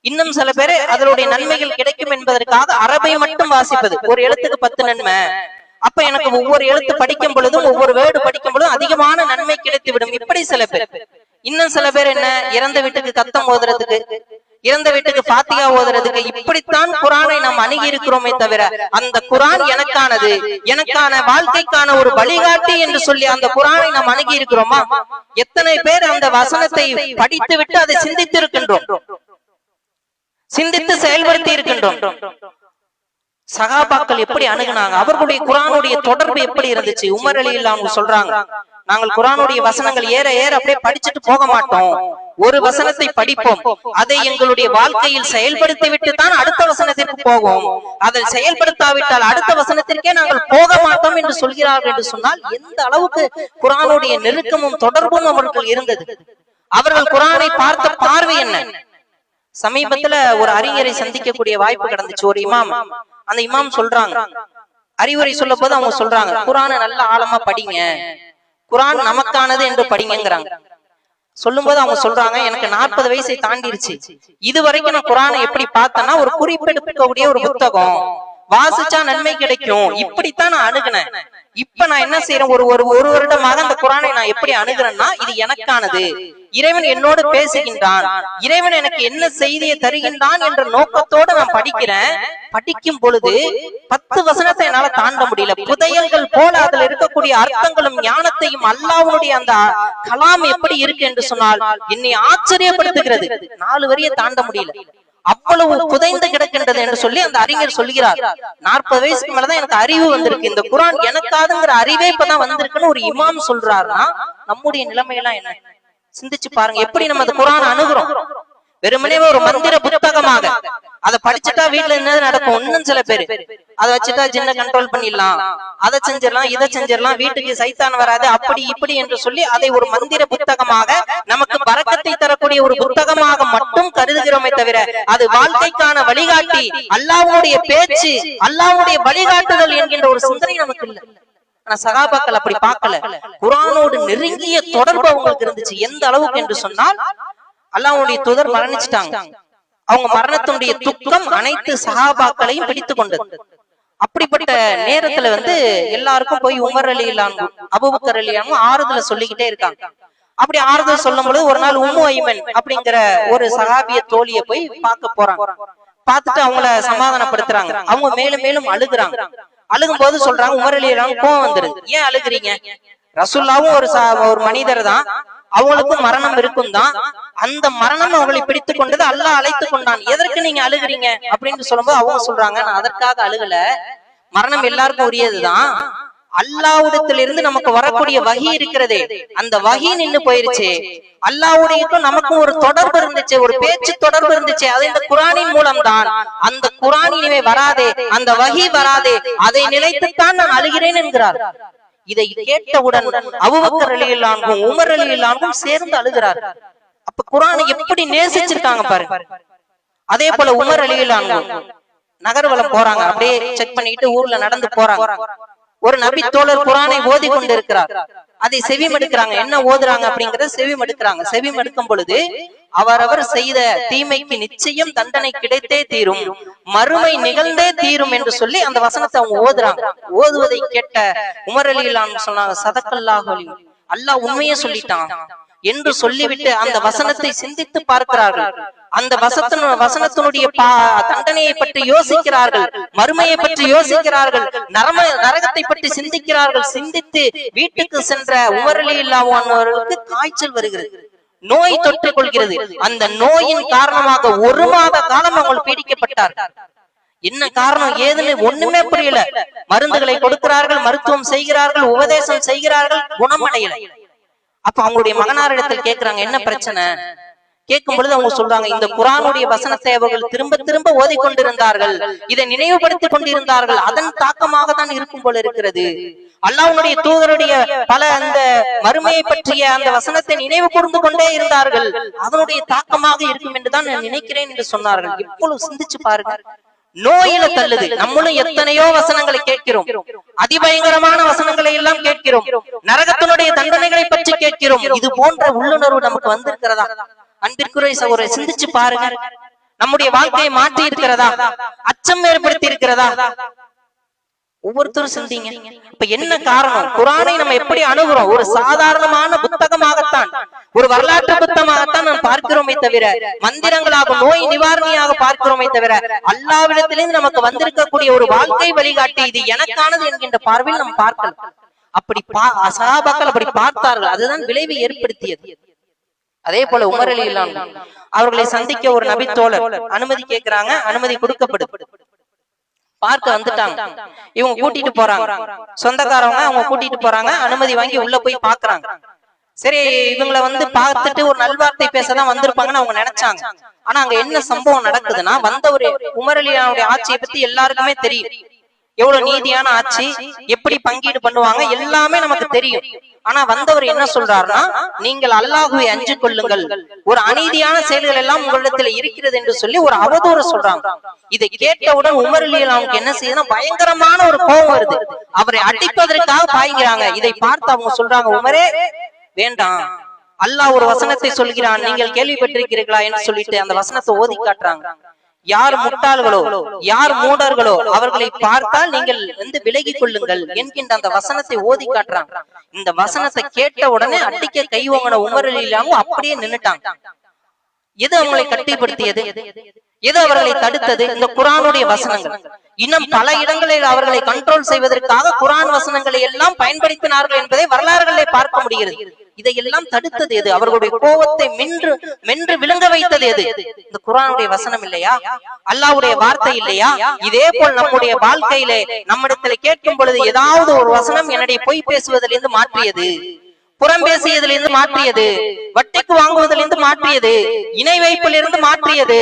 இன்னும் சில பேர் அதனுடைய நன்மைகள் கிடைக்கும் என்பதற்காக அரபை மட்டும் வாசிப்பது. ஒரு எழுத்துக்கு பத்து நன்மை. அப்ப எனக்கு ஒவ்வொரு எழுத்து படிக்கும் பொழுதும் ஒவ்வொரு வேர்டு படிக்கும் பொழுதும் அதிகமான நன்மை கிடைத்து விடும். இப்படி சில பேர். இன்னும் சில பேர் என்ன? இறந்த வீட்டுக்கு கத்தம் ஓதுறதுக்கு இறந்த வீட்டுக்கு பாத்தியா ஓதுறதுக்கு இப்படித்தான் குரானை நாம் அணுகி இருக்கிறோமே தவிர அந்த குரான் எனக்கானது எனக்கான வாழ்க்கைக்கான ஒரு வழிகாட்டி என்று சொல்லி அந்த குரானை நாம் அணுகி இருக்கிறோமா எத்தனை பேர் அந்த வசனத்தை படித்து விட்டு அதை சிந்தித்து இருக்கின்றோம் சிந்தித்து செயல்படுத்தி இருக்கின்றோம். சகாபாக்கள் எப்படி அணுகுனாங்க? அவர்களுடைய குரானுடைய தொடர்பு எப்படி இருந்துச்சு? உமர் அலி அவங்க சொல்றாங்க நாங்கள் குரானுடைய வசனங்கள் ஏற ஏற அப்படியே படிச்சுட்டு போக மாட்டோம். ஒரு வசனத்தை படிப்போம். அதை எங்களுடைய வாழ்க்கையில் செயல்படுத்தி விட்டு தான் அடுத்த வசனத்திற்கு போவோம். அதை செயல்படுத்தாவிட்டால் அடுத்த வசனத்திற்கே நாங்கள் போக மாட்டோம் என்று சொல்கிறார்கள் என்று சொன்னால் எந்த அளவுக்கு குரானுடைய நெருக்கமும் தொடர்பும் அவர்கள் இருந்தது? அவர்கள் குரானை பார்த்த பார்வை என்ன? சமீபத்துல ஒரு அறிஞரை சந்திக்கக்கூடிய வாய்ப்பு கிடந்துச்சு. ஒரு இமாம். அந்த இமாம் சொல்றாங்க. அறிவுரை சொல்லும் போது அவங்க சொல்றாங்க குரானை நல்ல ஆழமா படிங்க. குரான் நமக்கானது என்று படிங்கிறாங்க சொல்லும்போது அவங்க சொல்றாங்க எனக்கு நாற்பது வயசை தாண்டிருச்சு. இது வரைக்கும் நான் குரானை எப்படி பார்த்தேன்னா ஒரு குறிப்பெடுக்கக்கூடிய ஒரு புத்தகம். வாசிச்சா நன்மை கிடைக்கும். இப்படித்தான் நான் அணுகுனேன். இப்ப நான் என்ன செய்யறேன் ஒரு ஒரு ஒரு வருடமாக அந்த குரானை நான் எப்படி அணுகுறேன்னா இது எனக்கானது. இறைவன் என்னோடு பேசுகின்றான். இறைவன் எனக்கு என்ன செய்தியை தருகின்றான் என்ற நோக்கத்தோடு நான் படிக்கிறேன். படிக்கும் பொழுது பத்து வசனத்தை என்னால தாண்ட முடியல. புதையல்கள் போல அதுல இருக்கக்கூடிய அர்த்தங்களும் ஞானத்தையும் அல்லாஹ்வுடைய அந்த கலாம் எப்படி இருக்கு என்று சொன்னால் என்னை ஆச்சரியப்படுத்துகிறது. நாலு வரியை தாண்ட முடியல. அவ்வளவு புதைந்து கிடக்கின்றது என்று சொல்லி அந்த அறிஞர் சொல்கிறார். நாற்பது வயசுக்கு மேலதான் எனக்கு அறிவு வந்திருக்கு. இந்த குரான் எனக்காதுங்கிற அறிவே இப்பதான் வந்திருக்குன்னு ஒரு இமாம் சொல்றாருன்னா நம்முடைய நிலைமையெல்லாம் என்ன? சிந்திச்சு பாருங்க எப்படி நம்ம அந்த குரான் அணுகுறோம். வெறுமனே ஒரு மந்திர புத்தகமாக. அதை படிச்சுட்டா வீட்டுல என்ன நடக்கும்? இன்னும் சில பேரு. அதை வச்சுட்டா ஜின்ன கண்ட்ரோல் பண்ணிடலாம். அதை செஞ்சிடலாம் இதை செஞ்சிடலாம் வீட்டுக்கு சைத்தான் வராது அப்படி இப்படி என்று சொல்லி அதை ஒரு மந்திர புத்தகமாக நமக்கு பறக்கத்தை தரக்கூடிய ஒரு புத்தகமாக மட்டும் கருதுகிறோமே தவிர அது வாழ்க்கைக்கான வழிகாட்டி அல்லாஹ்வுடைய பேச்சு அல்லாஹ்வுடைய வழிகாட்டுதல் என்கின்ற ஒரு சிந்தனை நமக்கு இல்லை. ஆனா சகாபாக்கள் அப்படி பார்க்கல. குரானோடு நெருங்கிய தொடர்பு அவங்களுக்கு இருந்துச்சு. எந்த அளவுக்கு என்று சொன்னால் அல்லாவுடைய தூதர் மரணிச்சிட்டாங்க. அவங்க மரணத்தினுடைய துக்கம் அனைத்து சகாபாக்களையும் பிடித்து கொண்டது. அப்படிப்பட்ட நேரத்துல வந்து எல்லாருக்கும் போய் உமர் அலி இல்லாம அபுபக்கர் அலியானும் ஆறுதல சொல்லிக்கிட்டே இருக்காங்க. அப்படி ஆறுதல் சொல்லும் பொழுது ஒரு நாள் உம்மு ஐமன் அப்படிங்கிற ஒரு சகாபிய தோழிய போய் பார்க்க போறாங்க. பார்த்துட்டு அவங்கள சமாதானப்படுத்துறாங்க. அவங்க மேலும் மேலும் அழுகுறாங்க. அழுகும் போது சொல்றாங்க உமரலியெல்லாம் கோவம் வந்துருது. ஏன் அழுகுறீங்க? ரசுல்லாவும் ஒரு ஒரு மனிதர் தான். அவங்களுக்கும் மரணம் இருக்கும் தான். அந்த மரணம் அவங்களை பிடித்து கொண்டது அல்லாஹ் அழைத்து கொண்டான். எதற்கு நீங்க அழுகுறீங்க? அப்படின்னு சொல்லும்போது அவங்க சொல்றாங்க நான் அதற்காக அழுகல. மரணம் எல்லாருக்கும் உரியதுதான். அல்லாவுடத்திலிருந்து நமக்கு வரக்கூடிய வகி இருக்கிறதே. அந்த வகி நின்னு போயிருச்சு. அல்லாவுடையக்கும் நமக்கும் ஒரு தொடர்பு இருந்துச்சு ஒரு பேச்சு தொடர்பு இருந்துச்சு. அது இந்த குரானின் மூலம்தான். அந்த குரான் இனிமே வராதே அந்த வகி வராதே. அதை நினைத்துத்தான் நான் அழுகிறேன் என்கிறார். இதை கேட்டவுடன் அபுபக்கர் அலியில்லான்கும் உமர் அலியில்லான்கும் சேர்ந்து அழுகிறார். அப்ப குரானை எப்படி நேசிச்சிருக்காங்க பாருங்க அதே போல உமர் அலியில்லான்கும் நகர்வலம் போறாங்க. அப்படியே செக் பண்ணிட்டு ஊர்ல நடந்து போறாங்க. ஒரு நபி தோழர் குரானை ஓதி கொண்டிருக்கிறார். அதை செவி மடுக்கிறாங்க என்ன ஓதுறாங்க அப்படிங்கறத செவி மடுக்கிறாங்க செவி மடுக்கும் பொழுது அவரவர் செய்த தீமைக்கு நிச்சயம் தண்டனை கிடைத்தே தீரும். மறுமை நிகழ்ந்தே தீரும் என்று சொல்லி அந்த வசனத்தை அவங்க ஓதுறாங்க. ஓதுவதை கேட்ட உமர் அலிலான் சொன்னாங்க சதக்கல்லாஹ் அலி. அல்லாஹ் உண்மையே சொல்லிட்டான். என்று சொல்லிவிட்டு அந்த வசனத்தை சிந்தித்து பார்க்கிறார்கள். அந்த வசத்தின் வசனத்தினுடைய தண்டனையை பற்றி யோசிக்கிறார்கள். மறுமையை பற்றி யோசிக்கிறார்கள். நரம நரகத்தை பற்றி சிந்திக்கிறார்கள். சிந்தித்து வீட்டுக்கு சென்ற உமரலி இல்லாதவர்களுக்கு காய்ச்சல் வருகிறது. நோய் தொற்றுக் கொள்கிறது. அந்த நோயின் காரணமாக ஒரு மாத காலம் அவங்க பீடிக்கப்பட்டார் என்ன காரணம்? ஏதுன்னு ஒண்ணுமே புரியல. மருந்துகளை கொடுக்கிறார்கள் மருத்துவம் செய்கிறார்கள் உபதேசம் செய்கிறார்கள் குணமடையல. அப்ப அவங்களுடைய மகனாரிடத்தில் கேக்குறாங்க என்ன பிரச்சனை? கேட்கும் பொழுது அவங்க சொல்றாங்க இந்த குரானுடைய வசன சேவர்கள் திரும்ப திரும்ப ஓதிக்கொண்டிருந்தார்கள். இதை நினைவுபடுத்திக் கொண்டிருந்தார்கள். அதன் தாக்கமாக தான் இருக்கும் போல இருக்கிறது. அல்லாவுடைய தூதருடைய பல அந்த மறுமையை பற்றிய அந்த வசனத்தை நினைவு கூர்ந்து கொண்டே இருந்தார்கள். அதனுடைய தாக்கமாக இருக்கும் என்றுதான் நான் நினைக்கிறேன் என்று சொன்னார்கள். இப்பொழுது சிந்திச்சு பாருங்க. நோயில தள்ளுது. நம்மளும் எத்தனையோ வசனங்களை கேட்கிறோம். அதிபயங்கரமான வசனங்களை எல்லாம் கேட்கிறோம். நரகத்தினுடைய தண்டனைகளை பற்றி கேட்கிறோம். இது போன்ற உள்ளுணர்வு நமக்கு வந்திருக்கிறதா? அன்பிற்குரிய சகோதரை சிந்திச்சு பாருங்க நம்முடைய வாழ்க்கையை மாற்றி இருக்கிறதா அச்சம் ஏற்படுத்தி இருக்கிறதா ஒவ்வொருத்தரும் சிந்திங்க. இப்ப என்ன காரணம்? குரானை நம்ம எப்படி அணுகுறோம்? ஒரு சாதாரணமான புத்தகமாகத்தான். ஒரு வரலாற்று புத்தகமாகத்தான் நாம் பார்க்கிறோமே தவிர மந்திரங்களாக நோய் நிவாரணியாக பார்க்கிறோமே தவிர அல்லாவிடத்திலிருந்து நமக்கு வந்திருக்கக்கூடிய ஒரு வாழ்க்கை வழிகாட்டி இது எனக்கானது என்கின்ற பார்வையில் நாம் பார்க்கலாம். அப்படி பா சகாபாக்கள் அப்படி பார்த்தார்கள். அதுதான் விளைவை ஏற்படுத்தியது. அதே போல உமர் அலி அவர்களை சந்திக்க ஒரு நபி தோழர் அனுமதி கேட்கிறாங்க. அனுமதி கொடுக்கப்படுது. பார்க்க வந்துட்டாங்க. இவங்க கூட்டிட்டு போறாங்க. சொந்தக்காரவங்க அவங்க கூட்டிட்டு போறாங்க. அனுமதி வாங்கி உள்ள போய் பாக்குறாங்க சரி இவங்கள வந்து பார்த்துட்டு ஒரு நல்வார்த்தை பேசதான் வந்திருப்பாங்கன்னு அவங்க நினைச்சாங்க. ஆனா அங்க என்ன சம்பவம் நடக்குதுன்னா வந்த ஒரு உமரலியாவுடைய ஆட்சியை பத்தி எல்லாருக்குமே தெரியும். எவ்வளவு நீதியான ஆட்சி எப்படி பங்கீடு பண்ணுவாங்க எல்லாமே நமக்கு தெரியும். ஆனா வந்தவர் என்ன சொல்றாருன்னா நீங்கள் அல்லாஹுவை அஞ்சு கொள்ளுங்கள். ஒரு அநீதியான செயல்கள் எல்லாம் உங்களிடத்துல இருக்கிறது என்று சொல்லி ஒரு அவதூறு சொல்றாங்க. இதை கேட்டவுடன் உமரலியல் அவனுக்கு என்ன செய்யுதுன்னா பயங்கரமான ஒரு கோபம் வருது. அவரை அடிப்பதற்காக பாய்கிறாங்க. இதை பார்த்து அவங்க சொல்றாங்க உமரே வேண்டாம். அல்லாஹ் ஒரு வசனத்தை சொல்கிறான். நீங்கள் கேள்விப்பட்டிருக்கிறீர்களா? என்று சொல்லிட்டு அந்த வசனத்தை ஓதி காட்டுறாங்க. யார் முட்டாள்களோ யார் மூடர்களோ அவர்களை பார்த்தால் நீங்கள் வந்து விலகிக் கொள்ளுங்கள் என்கின்ற அந்த வசனத்தை ஓதி காட்டுறாங்க இந்த வசனத்தை கேட்ட உடனே அடிக்க கை வாங்கின உமரில் இல்லாம அப்படியே நின்னுட்டாங்க எது அவங்களை கட்டிப்படுத்தியது? எது அவர்களை தடுத்தது? இந்த குரானுடைய வசனங்கள். இன்னும் பல இடங்களில் அவர்களை கண்ட்ரோல் செய்வதற்காக குரான் வசனங்களை எல்லாம் பயன்படுத்தினார்கள் என்பதை வரலாறுகளை பார்க்க முடிகிறது. இதையெல்லாம் தடுத்தது எது? அவர்களுடைய கோபத்தை மென்று மென்று விளங்க வைத்தது எது? இந்த குரானுடைய வசனம் இல்லையா? அல்லாவுடைய வார்த்தை இல்லையா? இதே போல் நம்முடைய வாழ்க்கையிலே நம்மிடத்துல கேட்கும் பொழுது ஏதாவது ஒரு வசனம் என்னுடைய பொய் பேசுவதிலிருந்து மாற்றியது. புறம் பேசியதிலிருந்து மாற்றியது. வட்டிக்கு வாங்குவதிலிருந்து மாற்றியது. இணை வைப்பிலிருந்து மாற்றியது.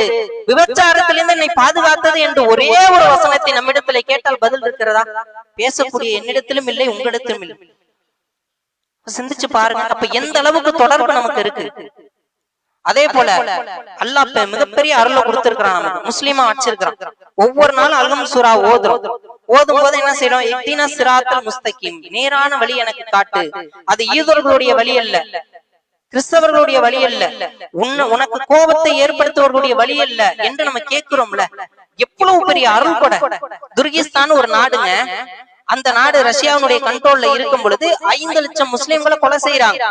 விபச்சாரத்திலிருந்து என்னை பாதுகாத்தது என்று ஒரே ஒரு வசனத்தை நம்மிடத்துல கேட்டால் பதில் இருக்கிறதா? பேசக்கூடிய என்னிடத்திலும் இல்லை உங்களிடத்திலும் இல்லை. சிந்திச்சு பாருங்க. அப்ப எந்த அளவுக்கு தொடர்பு நமக்கு இருக்கு? அதே போல அல்லாஹ் மிகப்பெரிய அருளை கொடுத்திருக்கிறான் நமக்கு. முஸ்லீமா வச்சிருக்கிறான். ஒவ்வொரு நாளும் அல்கம் சூரா ஓதுறோம். ஓதும் போது என்ன செய்யறோம் சிராத்தல் முஸ்தகிம். நேரான வழி எனக்கு காட்டு. அது யூதர்களுடைய வழி அல்ல. கிறிஸ்தவர்களுடைய வழி அல்ல. உன்ன உனக்கு கோபத்தை ஏற்படுத்துவர்களுடைய வழி அல்ல என்று நம்ம கேட்கிறோம்ல. எவ்வளவு பெரிய அருள் கொடை துர்கிஸ்தான் ஒரு நாடுங்க. அந்த நாடு ரஷ்யாவினுடைய கண்ட்ரோல்ல இருக்கும் பொழுது ஐந்து லட்சம் முஸ்லிம்களை கொலை செய்யறாங்க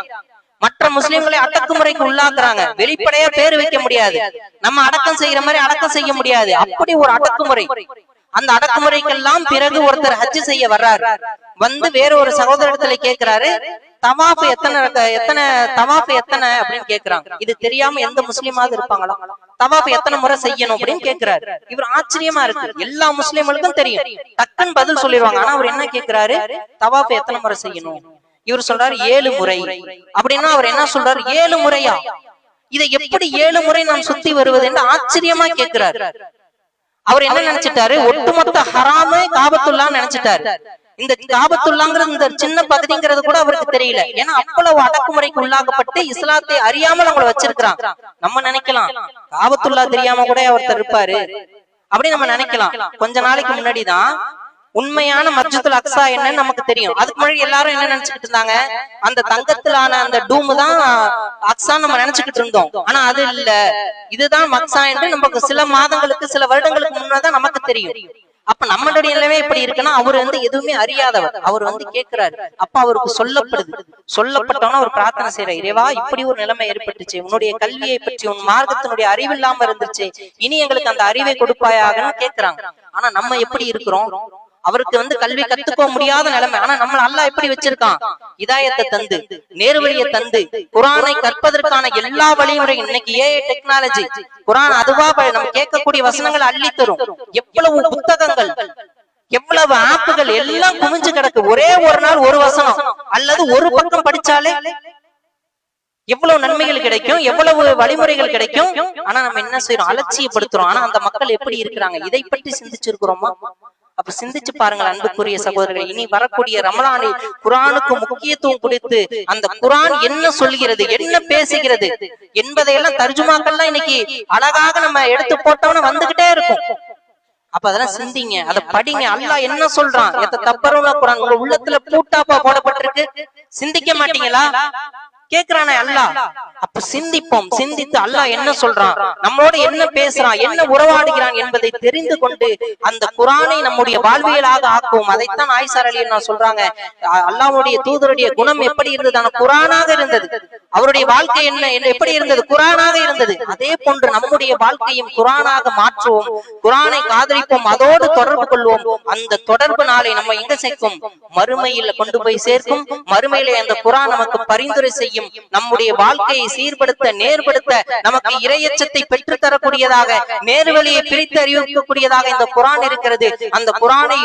மற்ற முஸ்லிம்களை அடக்குமுறைக்கு உள்ளாக்குறாங்க. வெளிப்படையா பேர் வைக்க முடியாது. நம்ம அடக்கம் செய்யற மாதிரி அடக்கம் செய்ய முடியாது. அப்படி ஒரு அடக்குமுறை. அந்த அடக்குமுறைக்கெல்லாம் பிறகு ஒருத்தர் ஹஜ் செய்ய வர்றாரு. வந்து வேற ஒரு சகோதரத்துல கேக்குறாரு தவாஃப் எத்தனை எத்தனை தவாஃப் எத்தனை? அப்படின்னு கேக்குறாங்க. இது தெரியாம எந்த முஸ்லீமாவது இருப்பாங்களா? தவாஃப் எத்தனை முறை செய்யணும் அப்படின்னு கேட்கிறாரு இவர் ஆச்சரியமா இருக்கு. எல்லா முஸ்லிம்களுக்கும் தெரியும். டக்குன்னு பதில் சொல்லிடுவாங்க. ஆனா அவர் என்ன கேட்கிறாரு தவாஃப் எத்தனை முறை செய்யணும்? இவர் சொல்றாரு ஏழு முறை. அப்படின்னா அவர் என்ன சொல்றாரு? ஏழு முறையா? இதை எப்படி ஏழு முறை நான் சுத்தி வருவது என்று ஆச்சரியமா கேட்கிறாரு அவர் என்ன நினைச்சிட்டாரு? ஒட்டுமொத்த ஹராமே காபத்துள்ளான்னு நினைச்சிட்டாரு. இந்த காபத்துல்லாங்கிறது இந்த சின்ன பகுதிங்கிறது கூட அவருக்கு தெரியல. ஏன்னா அவ்வளவு அடக்குமுறைக்கு உள்ளாக்கப்பட்டு இஸ்லாத்தை அறியாமல் அவங்கள வச்சிருக்கிறான். நம்ம நினைக்கலாம். காபத்துல்லா தெரியாம கூட ஒருத்தர் இருப்பாரு. அப்படி நம்ம நினைக்கலாம். கொஞ்ச நாளைக்கு முன்னாடிதான் உண்மையான மஸ்ஜிதுல் அக்ஸா என்னன்னு நமக்கு தெரியும். அதுக்கு முன்னாடி எல்லாரும் என்ன நினைச்சுக்கிட்டு இருந்தாங்க? அந்த தங்கத்திலான அந்த டூம் தான் அக்ஸா நம்ம நினைச்சுக்கிட்டு இருந்தோம். ஆனா அது இல்ல. இதுதான் மக்ஸா என்று நமக்கு சில மாதங்களுக்கு சில வருடங்களுக்கு முன்னதான் நமக்கு தெரியும். அப்ப நம்மளுடைய நிலைமை எப்படி இருக்குன்னா அவர் வந்து எதுவுமே அறியாதவர். அவர் வந்து கேட்கிறாரு அப்ப அவருக்கு சொல்லப்படுது. சொல்லப்பட்டவன அவர் பிரார்த்தனை செய்யற இறைவா இப்படி ஒரு நிலைமை ஏற்பட்டுச்சு. உன்னுடைய கல்வியை பற்றி உன் மார்க்கத்தினுடைய அறிவு இல்லாம இருந்துச்சு இனி எங்களுக்கு அந்த அறிவை கொடுப்பாயாகன்னு கேக்குறாங்க. ஆனா நம்ம எப்படி இருக்கிறோம்? அவருக்கு வந்து கல்வி கத்துக்க முடியாத நிலைமை. ஆனா நம்ம அல்லாஹ் எப்படி வச்சிருக்கான்? இதாயத்தை தந்து நேர்வழியை தந்து குரானை கற்பதற்கான எல்லா வழிமுறையும் இன்னைக்கு ஏஐ டெக்னாலஜி குரான் அதுவா நம்ம கேட்கக்கூடிய வசனங்களை அள்ளி தரும். எவ்வளவு புத்தகங்கள்? எவ்வளவு ஆப்புகள்? எல்லாம் குமிஞ்சு கிடக்கு. ஒரே ஒரு நாள் ஒரு வசனம். அல்லது ஒரு பக்கம் படிச்சாலே எவ்வளவு நன்மைகள் கிடைக்கும்? எவ்வளவு வழிமுறைகள் கிடைக்கும்? ஆனா நம்ம என்ன செய்யறோம் அலட்சியப்படுத்துறோம். ஆனா அந்த மக்கள் எப்படி இருக்கிறாங்க? இதை பற்றி சிந்திச்சிருக்கிறோமா? அப்ப சிந்திச்சு பாருங்கள் அன்புக்குரிய சகோதரர்கள். இனி வரக்கூடிய ரமலானில் குரானுக்கு முக்கியத்துவம் கொடுத்து அந்த குரான் என்ன சொல்கிறது என்ன பேசுகிறது என்பதையெல்லாம் தர்ஜுமாக்கள்லாம் இன்னைக்கு அழகாக நம்ம எடுத்து போட்டோம்னா வந்துகிட்டே இருக்கும். அப்ப அதெல்லாம் சிந்திங்க அத படிங்க. அல்லாஹ் என்ன சொல்றான்? எத்த தப்பரும் குரான் உங்க உள்ளத்துல பூட்டாப்பா போடப்பட்டிருக்கு. சிந்திக்க மாட்டீங்களா? கேக்குறானே அல்லா அப்ப சிந்திப்போம் சிந்தித்து அல்லாஹ் என்ன சொல்றான்? நம்மளோட என்ன பேசுறான்? என்ன உறவாடுகிறான் என்பதை தெரிந்து கொண்டு அந்த குரானை நம்முடைய வாழ்வியலாக ஆக்குவோம். அதைத்தான் ஆயிசார் அலி நான் சொல்றாங்க. அல்லாவுடைய தூதருடைய குணம் எப்படி இருந்தது? ஆனா குரானாக இருந்தது. அவருடைய வாழ்க்கை என்ன? என்ன எப்படி இருந்தது? குரானாக இருந்தது. அதே போன்று நம்முடைய வாழ்க்கையும் குரானாக மாற்றுவோம். குரானை காதலிப்போம். அதோடு தொடர்பு கொள்வோம். அந்த தொடர்பு நாளை நம்ம எங்க சேர்க்கும்? மறுமையில் கொண்டு போய் சேர்க்கும். மறுமையிலே அந்த குரான் நமக்கு பரிந்துரை செய்யும். நம்முடைய வாழ்க்கையை சீர்படுத்த நேர்படுத்த நமக்கு இரையச்சத்தை பெற்று தரக்கூடியதாக நேர்வழியை பிரித்து அறிவிக்கக்கூடியதாக இந்த குரான் இருக்கிறது. அந்த குரானை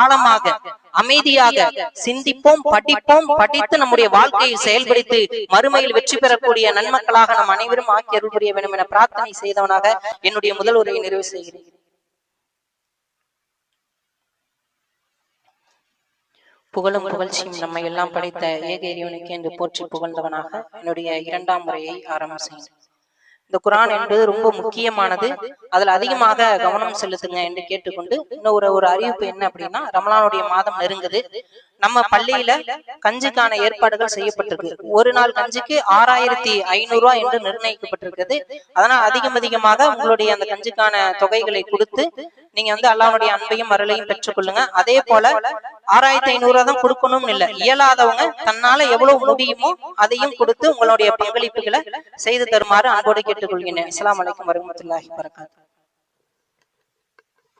ஆழமாக அமைதியாக சிந்திப்போம் படிப்போம். படித்து நம்முடைய வாழ்க்கையை செயல்படுத்தி மறுமையில் வெற்றி பெறக்கூடிய நன்மக்களாக நம் அனைவரும் ஆக்கி அருள் புரிய வேண்டும் என பிரார்த்தனை செய்தவனாக என்னுடைய முதல் உரையை நிறைவு செய்கிறேன். புகழும் புகழ்ச்சியும் நம்மை எல்லாம் படைத்த ஏக இறைவனுக்கு என்று போற்றி புகழ்ந்தவனாக என்னுடைய இரண்டாம் முறையை ஆரம்பம் செய்கிறேன் இந்த குரான் என்பது ரொம்ப முக்கியமானது. அதுல அதிகமாக கவனம் செலுத்துங்க என்று கேட்டுக்கொண்டு இன்னொரு ஒரு அறிவிப்பு என்ன அப்படின்னா ரமலானுடைய மாதம் நெருங்குது. நம்ம பள்ளியில கஞ்சிக்கான ஏற்பாடுகள் செய்யப்பட்டிருக்கு. ஒரு நாள் கஞ்சிக்கு ஆறாயிரத்தி ஐநூறு ரூபாய் என்று நிர்ணயிக்கப்பட்டிருக்கிறது. அதனால் அதிகம் அதிகமாக உங்களுடைய அந்த கஞ்சிக்கான தொகைகளை கொடுத்து நீங்க வந்து அல்லாஹ்வுடைய அன்பையும் அருளையும் பெற்றுக்கொள்ளுங்க. அதே போல ஆறாயிரத்தி ஐநூறு ரூபாய் தான் கொடுக்கணும்னு இல்ல. இயலாதவங்க தன்னால எவ்வளவு முடியுமோ அதையும் கொடுத்து உங்களுடைய பங்களிப்புகளை செய்து தருமாறு அன்போடு கேட்டுக்கொள்கிறேன் அஸ்ஸலாமு அலைக்கும் வரஹ்மத்துல்லாஹி வரகாத்துஹு